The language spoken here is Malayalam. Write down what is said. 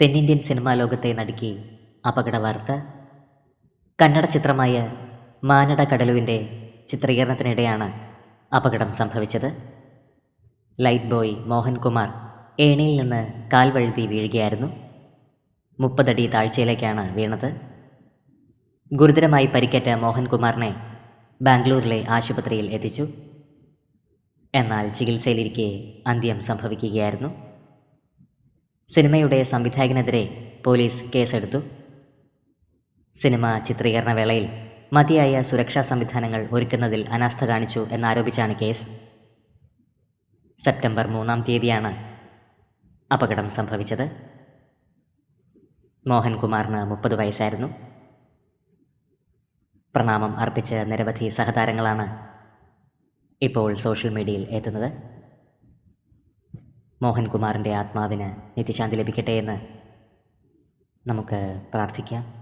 തെന്നിന്ത്യൻ സിനിമാ ലോകത്തെ നടുക്കി അപകട വാർത്ത. കന്നഡ ചിത്രമായ മാനട കടലുവിന്റെ ചിത്രീകരണത്തിനിടെയാണ് അപകടം സംഭവിച്ചത്. ലൈറ്റ് ബോയ് മോഹൻകുമാർ ഏണിയിൽ നിന്ന് കാൽ വഴുതി വീഴുകയായിരുന്നു. മുപ്പതടി താഴ്ചയിലേക്കാണ് വീണത്. ഗുരുതരമായി പരിക്കേറ്റ മോഹൻകുമാറിനെ ബാംഗ്ലൂരിലെ ആശുപത്രിയിൽ എത്തിച്ചു. എന്നാൽ ചികിത്സയിലിരിക്കെ അന്ത്യം സംഭവിക്കുകയായിരുന്നു. സിനിമയുടെ സംവിധായകനെതിരെ പോലീസ് കേസെടുത്തു. സിനിമ ചിത്രീകരണ വേളയിൽ മതിയായ സുരക്ഷാ സംവിധാനങ്ങൾ ഒരുക്കുന്നതിൽ അനാസ്ഥ കാണിച്ചു എന്നാരോപിച്ചാണ് കേസ്. സെപ്റ്റംബർ മൂന്നാം തീയതിയാണ് അപകടം സംഭവിച്ചത്. മോഹൻകുമാറിന് മുപ്പത് വയസ്സായിരുന്നു. പ്രണാമം അർപ്പിച്ച് നിരവധി സഹതാരങ്ങളാണ് ഇപ്പോൾ സോഷ്യൽ മീഡിയയിൽ എത്തുന്നത്. മോഹൻകുമാറിന്റെ ആത്മാവിന് നിത്യശാന്തി ലഭിക്കട്ടെ എന്ന് നമുക്ക് പ്രാർത്ഥിക്കാം.